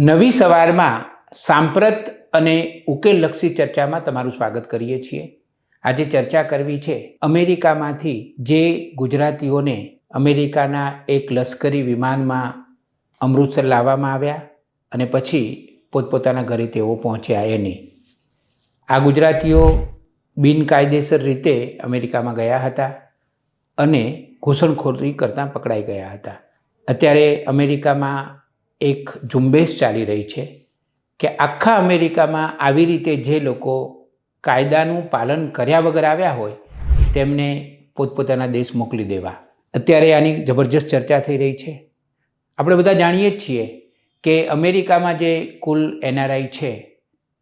નવી સવારમાં સાંપ્રત અને ઉકેલલક્ષી ચર્ચામાં તમારું સ્વાગત કરીએ છીએ. આજે ચર્ચા કરવી છે અમેરિકામાંથી જે ગુજરાતીઓને અમેરિકાના એક લશ્કરી વિમાનમાં અમૃતસર લાવવામાં આવ્યા અને પછી પોતપોતાના ઘરે તેઓ પહોંચ્યા એની. આ ગુજરાતીઓ બિનકાયદેસર રીતે અમેરિકામાં ગયા હતા અને ઘૂસણખોરી કરતાં પકડાઈ ગયા હતા. અત્યારે અમેરિકામાં એક ઝુંબેશ ચાલી રહી છે કે આખા અમેરિકામાં આવી રીતે જે લોકો કાયદાનું પાલન કર્યા વગર આવ્યા હોય, તેમને પોતપોતાના દેશ મોકલી દેવા. અત્યારે આની જબરજસ્ત ચર્ચા થઈ રહી છે. આપણે બધા જાણીએ જ છીએ કે અમેરિકામાં જે કુલ એનઆરઆઈ છે,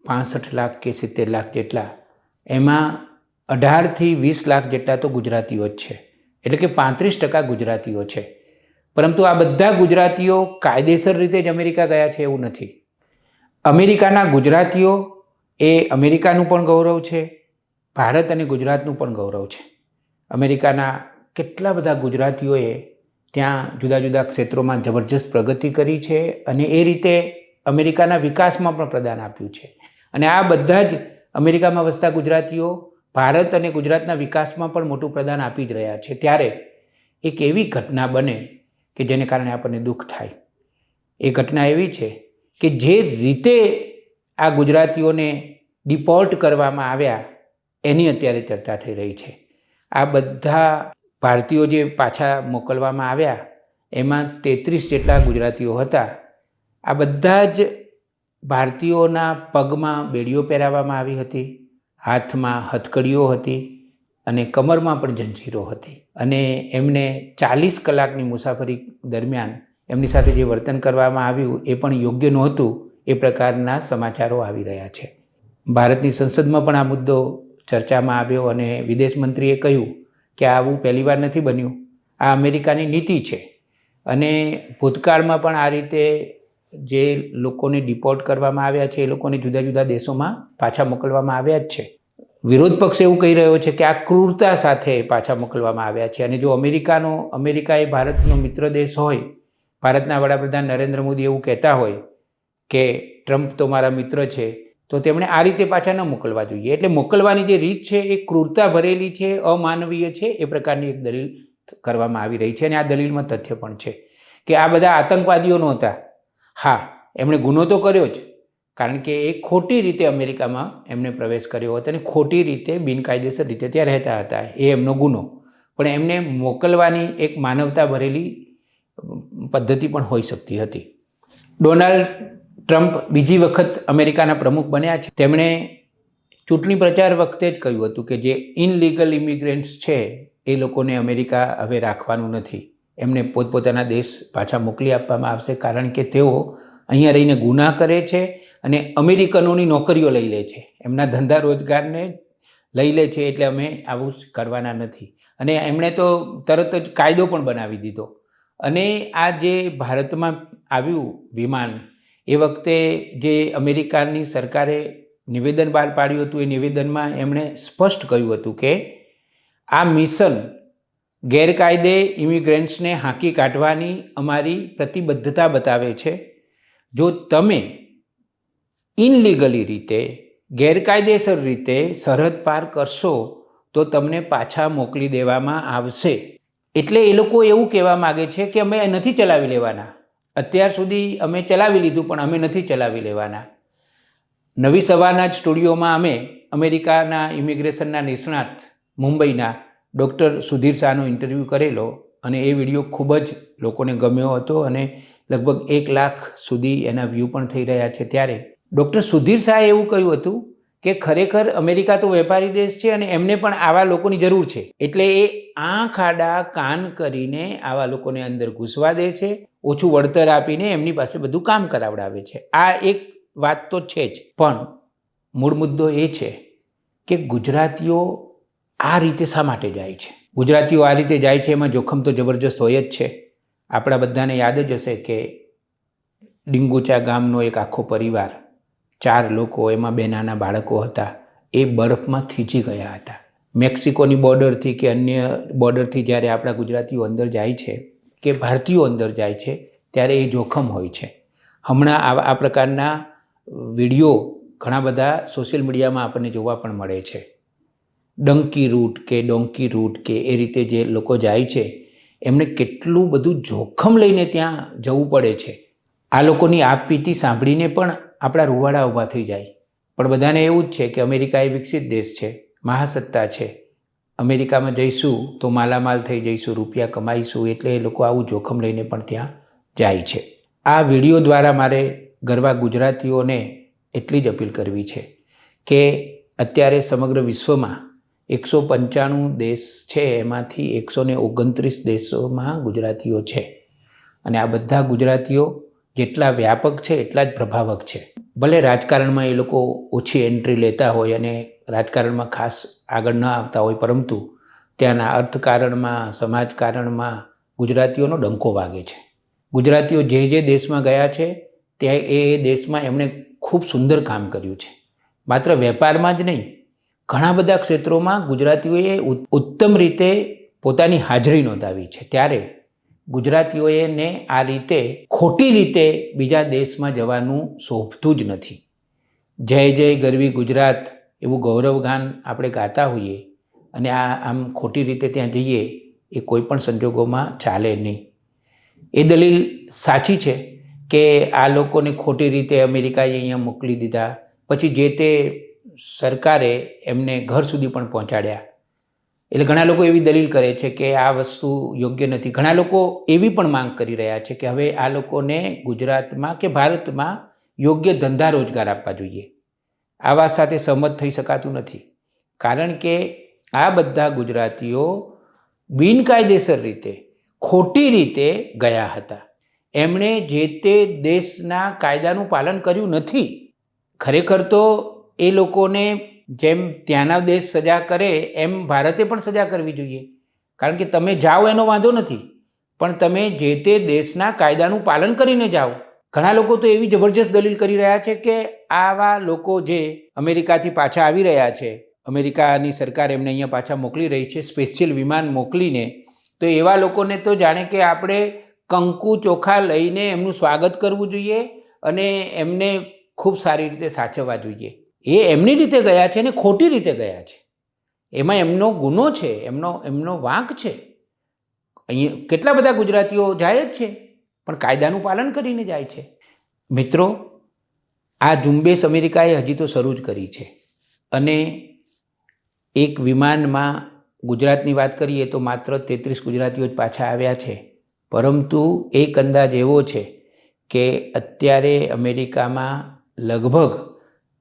પાસઠ લાખ કે સિત્તેર લાખ જેટલા, એમાં અઢારથી વીસ લાખ જેટલા તો ગુજરાતીઓ જ છે. એટલે કે પાંત્રીસ ટકા ગુજરાતીઓ છે. પરંતુ આ બધા ગુજરાતીઓ કાયદેસર રીતે જ અમેરિકા ગયા છે એવું નથી. અમેરિકાના ગુજરાતીઓ એ અમેરિકાનું પણ ગૌરવ છે, ભારત અને ગુજરાતનું પણ ગૌરવ છે. અમેરિકાના કેટલા બધા ગુજરાતીઓએ ત્યાં જુદા જુદા ક્ષેત્રોમાં જબરજસ્ત પ્રગતિ કરી છે અને એ રીતે અમેરિકાના વિકાસમાં પણ પ્રદાન આપ્યું છે. અને આ બધા જ અમેરિકામાં વસતા ગુજરાતીઓ ભારત અને ગુજરાતના વિકાસમાં પણ મોટું પ્રદાન આપી જ રહ્યા છે. ત્યારે એક એવી ઘટના બને કે જેને કારણે આપણને દુઃખ થાય. એ ઘટના એવી છે કે જે રીતે આ ગુજરાતીઓને ડિપોર્ટ કરવામાં આવ્યા, એની અત્યારે ચર્ચા થઈ રહી છે. આ બધા ભારતીયો જે પાછા મોકલવામાં આવ્યા, એમાં તેત્રીસ જેટલા ગુજરાતીઓ હતા. આ બધા જ ભારતીયોના પગમાં બેડીઓ પહેરાવવામાં આવી હતી, હાથમાં હથકડીઓ હતી અને કમરમાં પણ જંજીરો હતી. અને એમને ચાલીસ કલાકની મુસાફરી દરમિયાન એમની સાથે જે વર્તન કરવામાં આવ્યું એ પણ યોગ્ય નહોતું, એ પ્રકારના સમાચારો આવી રહ્યા છે. ભારતની સંસદમાં પણ આ મુદ્દો ચર્ચામાં આવ્યો અને વિદેશ મંત્રીએ કહ્યું કે આવું પહેલીવાર નથી બન્યું. આ અમેરિકાની નીતિ છે અને ભૂતકાળમાં પણ આ રીતે જે લોકોને ડિપોર્ટ કરવામાં આવ્યા છે એ લોકોને જુદા જુદા દેશોમાં પાછા મોકલવામાં આવ્યા જ છે. વિરોધ પક્ષ એવું કહી રહ્યો છે કે આ ક્રૂરતા સાથે પાછા મોકલવામાં આવ્યા છે. અને જો અમેરિકાનો અમેરિકા એ ભારતનો મિત્ર દેશ હોય, ભારતના વડાપ્રધાન નરેન્દ્ર મોદી એવું કહેતા હોય કે ટ્રમ્પ તો મારા મિત્ર છે, તો તેમણે આ રીતે પાછા ન મોકલવા જોઈએ. એટલે મોકલવાની જે રીત છે, એ ક્રૂરતા ભરેલી છે, અમાનવીય છે, એ પ્રકારની એક દલીલ કરવામાં આવી રહી છે. અને આ દલીલમાં તથ્ય પણ છે કે આ બધા આતંકવાદીઓ નહોતા. હા, એમણે ગુનો તો કર્યો જ. કારણ કે એ ખોટી રીતે અમેરિકામાં એમને પ્રવેશ કર્યો હતો અને ખોટી રીતે બિનકાયદેસર રીતે ત્યાં રહેતા હતા. એ એમનો ગુનો. પણ એમને મોકલવાની એક માનવતા ભરેલી પદ્ધતિ પણ હોઈ શકતી હતી. ડોનાલ્ડ ટ્રમ્પ બીજી વખત અમેરિકાના પ્રમુખ બન્યા છે. તેમણે ચૂંટણી પ્રચાર વખતે જ કહ્યું હતું કે જે ઇનલીગલ ઇમિગ્રન્ટ્સ છે, એ લોકોને અમેરિકા હવે રાખવાનું નથી. એમને પોતપોતાના દેશ પાછા મોકલી આપવામાં આવશે કારણ કે તેઓ અહીંયા રહીને ગુના કરે છે અને અમેરિકનોની નોકરીઓ લઈ લે છે. એમના ધંધા રોજગારને લઈ લે છે એટલે અમે આવું કરવાના નથી. અને એમણે તો તરત જ કાયદો પણ બનાવી દીધો. અને આ જે ભારતમાં આવ્યું વિમાન, એ વખતે જે અમેરિકાની સરકારે નિવેદન બહાર પાડ્યું હતું, એ નિવેદનમાં એમણે સ્પષ્ટ કહ્યું હતું કે આ મિશન ગેરકાયદે ઇમિગ્રન્ટ્સને હાંકી કાઢવાની અમારી પ્રતિબદ્ધતા બતાવે છે. જો તમે ઇનલીગલી રીતે, ગેરકાયદેસર રીતે સરહદ પાર કરશો, તો તમને પાછા મોકલી દેવામાં આવશે. એટલે એ લોકો એવું કહેવા માગે છે કે અમે નથી ચલાવી લેવાના. અત્યાર સુધી અમે ચલાવી લીધું, પણ અમે નથી ચલાવી લેવાના. નવી સવારના જ સ્ટુડિયોમાં અમે અમેરિકાના ઇમિગ્રેશનના નિષ્ણાત, મુંબઈના ડૉક્ટર સુધીર શાહનો ઇન્ટરવ્યૂ કરેલો અને એ વીડિયો ખૂબ જ લોકોને ગમ્યો હતો અને લગભગ એક લાખ સુધી એના વ્યૂ પણ થઈ રહ્યા છે ત્યારે. ડૉક્ટર સુધીર શાહે એવું કહ્યું હતું કે ખરેખર અમેરિકા તો વેપારી દેશ છે અને એમને પણ આવા લોકોની જરૂર છે. એટલે એ આંખ આડા કાન કરીને આવા લોકોને અંદર ઘૂસવા દે છે, ઓછું વળતર આપીને એમની પાસે બધું કામ કરાવડાવે છે. આ એક વાત તો છે જ, પણ મૂળ મુદ્દો એ છે કે ગુજરાતીઓ આ રીતે શા માટે જાય છે? ગુજરાતીઓ આ રીતે જાય છે એમાં જોખમ તો જબરજસ્ત હોય જ છે. આપણા બધાને યાદ જ હશે કે ડિંગુચા ગામનો એક આખો પરિવાર, ચાર લોકો એમાં બે નાના બાળકો હતા, એ બરફમાં થીજી ગયા હતા. મેક્સિકોની બોર્ડરથી કે અન્ય બોર્ડરથી જ્યારે આપણા ગુજરાતીઓ અંદર જાય છે કે ભારતીયો અંદર જાય છે, ત્યારે એ જોખમ હોય છે. હમણાં આ આ પ્રકારના વીડિયો ઘણા બધા સોશિયલ મીડિયામાં આપણને જોવા પણ મળે છે. ડંકી રૂટ કે ડોંકી રૂટ કે એ રીતે જે લોકો જાય છે એમને કેટલું બધું જોખમ લઈને ત્યાં જવું પડે છે. આ લોકોની આપવીતી સાંભળીને પણ આપણા રૂવાડા ઊભા થઈ જાય. પણ બધાને એવું જ છે કે અમેરિકા એ વિકસિત દેશ છે, મહાસત્તા છે. અમેરિકામાં જઈશું તો માલામાલ થઈ જઈશું, રૂપિયા કમાઈશું એટલે એ લોકો આવું જોખમ લઈને પણ ત્યાં જાય છે. આ વીડિયો દ્વારા મારે ગરવા ગુજરાતીઓને એટલી જ અપીલ કરવી છે કે અત્યારે સમગ્ર વિશ્વમાં એકસો પંચાણું દેશ છે, એમાંથી એકસો ને ઓગણત્રીસ દેશોમાં ગુજરાતીઓ છે. અને આ બધા ગુજરાતીઓ જેટલા વ્યાપક છે, એટલા જ પ્રભાવક છે. ભલે રાજકારણમાં એ લોકો ઓછી એન્ટ્રી લેતા હોય અને રાજકારણમાં ખાસ આગળ ન આવતા હોય, પરંતુ ત્યાંના અર્થકારણમાં, સમાજકારણમાં ગુજરાતીઓનો ડંકો વાગે છે. ગુજરાતીઓ જે જે દેશમાં ગયા છે, ત્યાં એ દેશમાં એમણે ખૂબ સુંદર કામ કર્યું છે. માત્ર વેપારમાં જ નહીં ઘણા બધા ક્ષેત્રોમાં ગુજરાતીઓએ ઉત્તમ રીતે પોતાની હાજરી નોંધાવી છે. ત્યારે ગુજરાતીઓને આ રીતે ખોટી રીતે બીજા દેશમાં જવાનું શોભતું જ નથી. જય જય ગરવી ગુજરાત એવું ગૌરવગાન આપણે ગાતા હોઈએ અને આ આમ ખોટી રીતે ત્યાં જઈએ એ કોઈ પણ સંજોગોમાં ચાલે નહીં. એ દલીલ સાચી છે કે આ લોકોને ખોટી રીતે અમેરિકાએ અહીંયા મોકલી દીધા. પછી જે તે સરકારે એમને ઘર સુધી પણ પહોંચાડ્યા. એટલે ઘણા લોકો એવી દલીલ કરે છે કે આ વસ્તુ યોગ્ય નથી. ઘણા લોકો એવી પણ માંગ કરી રહ્યા છે કે હવે આ લોકોને ગુજરાતમાં કે ભારતમાં યોગ્ય ધંધા રોજગાર આપવા જોઈએ. આ વાત સાથે સહમત થઈ શકાતું નથી. કારણ કે આ બધા ગુજરાતીઓ બિનકાયદેસર રીતે, ખોટી રીતે ગયા હતા. એમણે જે તે દેશના કાયદાનું પાલન કર્યું નથી, ખરેખર તો એ લોકોને જેમ ત્યાંના દેશ સજા કરે, એમ ભારતે પણ સજા કરવી જોઈએ. કારણ કે તમે જાઓ એનો વાંધો નથી, પણ તમે જે તે દેશના કાયદાનું પાલન કરીને જાઓ. ઘણા લોકો તો એવી જબરજસ્ત દલીલ કરી રહ્યા છે કે આવા લોકો જે અમેરિકાથી પાછા આવી રહ્યા છે, અમેરિકાની સરકાર એમને અહીંયા પાછા મોકલી રહી છે, સ્પેશિયલ વિમાન મોકલીને, તો એવા લોકોને તો જાણે કે આપણે કંકુ ચોખા લઈને એમનું સ્વાગત કરવું જોઈએ અને એમને ખૂબ સારી રીતે સાચવવા જોઈએ. એ એમની રીતે ગયા છે અને ખોટી રીતે ગયા છે. એમાં એમનો ગુનો છે, એમનો એમનો વાંક છે. અહીંયા કેટલા બધા ગુજરાતીઓ જાય જ છે, પણ કાયદાનું પાલન કરીને જાય છે. મિત્રો, આ ઝુંબેશ અમેરિકાએ હજી તો શરૂ જ કરી છે. અને એક વિમાનમાં ગુજરાતની વાત કરીએ તો માત્ર તેત્રીસ ગુજરાતીઓ જ પાછા આવ્યા છે. પરંતુ એક અંદાજ એવો છે કે અત્યારે અમેરિકામાં લગભગ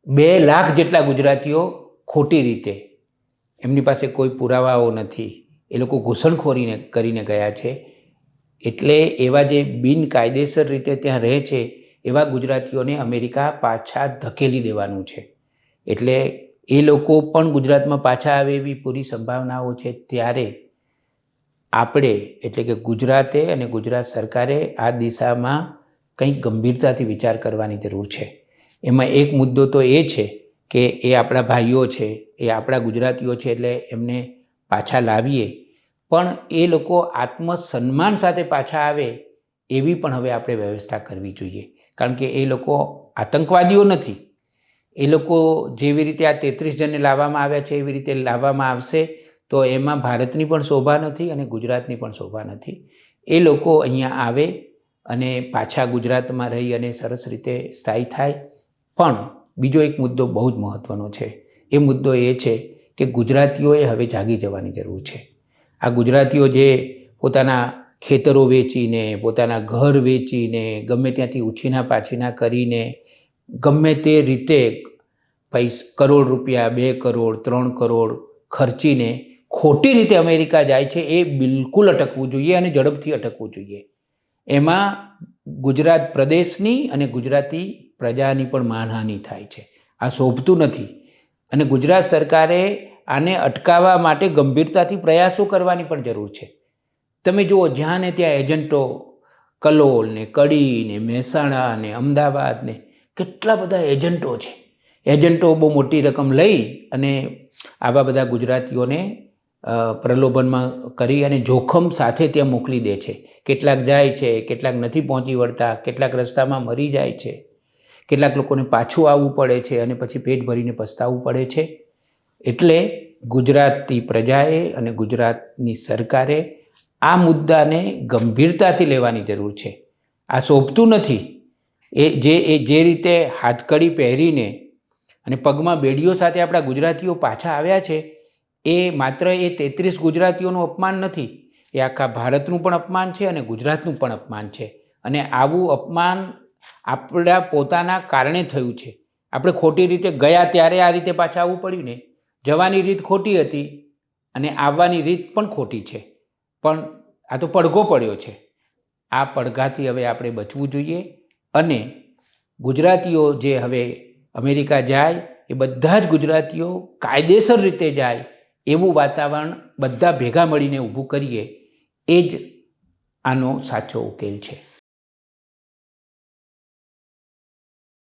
બે લાખ જેટલા ગુજરાતીઓ ખોટી રીતે, એમની પાસે કોઈ પુરાવાઓ નથી. એ લોકો ઘૂસણખોરીને કરીને ગયા છે. એટલે એવા જે બિનકાયદેસર રીતે ત્યાં રહે છે, એવા ગુજરાતીઓને અમેરિકા પાછા ધકેલી દેવાનું છે. એટલે એ લોકો પણ ગુજરાતમાં પાછા આવે એવી પૂરી સંભાવનાઓ છે ત્યારે આપણે, એટલે કે ગુજરાતે અને ગુજરાત સરકારે આ દિશામાં કંઈક ગંભીરતાથી વિચાર કરવાની જરૂર છે. એમાં એક મુદ્દો તો એ છે કે એ આપણા ભાઈઓ છે, એ આપણા ગુજરાતીઓ છે એટલે એમને પાછા લાવીએ. પણ એ લોકો આત્મસન્માન સાથે પાછા આવે એવી પણ હવે આપણે વ્યવસ્થા કરવી જોઈએ. કારણ કે એ લોકો આતંકવાદીઓ નથી. એ લોકો જેવી રીતે આ તેત્રીસ જણને લાવવામાં આવ્યા છે, એવી રીતે લાવવામાં આવશે, તો એમાં ભારતની પણ શોભા નથી અને ગુજરાતની પણ શોભા નથી. એ લોકો અહીંયા આવે અને પાછા ગુજરાતમાં રહી અને સરસ રીતે સ્થાયી થાય. પણ બીજો એક મુદ્દો બહુ જ મહત્ત્વનો છે. એ મુદ્દો એ છે કે ગુજરાતીઓએ હવે જાગી જવાની જરૂર છે. આ ગુજરાતીઓ જે પોતાના ખેતરો વેચીને, પોતાના ઘર વેચીને, ગમે ત્યાંથી ઉછીના પાછીના કરીને, ગમે તે રીતે પૈસ, કરોડ રૂપિયા, બે કરોડ, ત્રણ કરોડ ખર્ચીને ખોટી રીતે અમેરિકા જાય છે એ બિલકુલ અટકવું જોઈએ અને ઝડપથી અટકવું જોઈએ. એમાં ગુજરાત પ્રદેશની અને ગુજરાતી પ્રજાની પણ માનહાનિ થાય છે. આ શોભતું નથી. અને ગુજરાત સરકારે આને અટકાવવા માટે ગંભીરતાથી પ્રયાસો કરવાની પણ જરૂર છે. તમે જુઓ જ્યાં ને ત્યાં એજન્ટો કલોલ ને કડી ને મહેસાણા ને અમદાવાદ ને કેટલા બધા એજન્ટો છે. એજન્ટો બહુ મોટી રકમ લઈ અને આવા બધા ગુજરાતીઓને પ્રલોભનમાં કરી અને જોખમ સાથે ત્યાં મોકલી દે છે. કેટલાક જાય છે, કેટલાક નથી પહોંચી વળતા, કેટલાક રસ્તામાં મરી જાય છે. કેટલાક લોકોને પાછું આવવું પડે છે અને પછી પેટ ભરીને પસ્તાવવું પડે છે. એટલે ગુજરાતની પ્રજાએ અને ગુજરાતની સરકારે આ મુદ્દાને ગંભીરતાથી લેવાની જરૂર છે. આ શોભતું નથી. એ જે એ જે રીતે હાથકડી પહેરીને અને પગમાં બેડીઓ સાથે આપણા ગુજરાતીઓ પાછા આવ્યા છે, એ માત્ર એ તેત્રીસ ગુજરાતીઓનું અપમાન નથી. એ આખા ભારતનું પણ અપમાન છે અને ગુજરાતનું પણ અપમાન છે. અને આવું અપમાન આપણા પોતાના કારણે થયું છે. આપણે ખોટી રીતે ગયા ત્યારે આ રીતે પાછા આવવું પડ્યું ને? જવાની રીત ખોટી હતી અને આવવાની રીત પણ ખોટી છે. પણ આ તો પડઘો પડ્યો છે. આ પડઘાથી હવે આપણે બચવું જોઈએ અને ગુજરાતીઓ જે હવે અમેરિકા જાય, એ બધા જ ગુજરાતીઓ કાયદેસર રીતે જાય એવું વાતાવરણ બધા ભેગા મળીને ઊભું કરીએ, એ જ આનો સાચો ઉકેલ છે.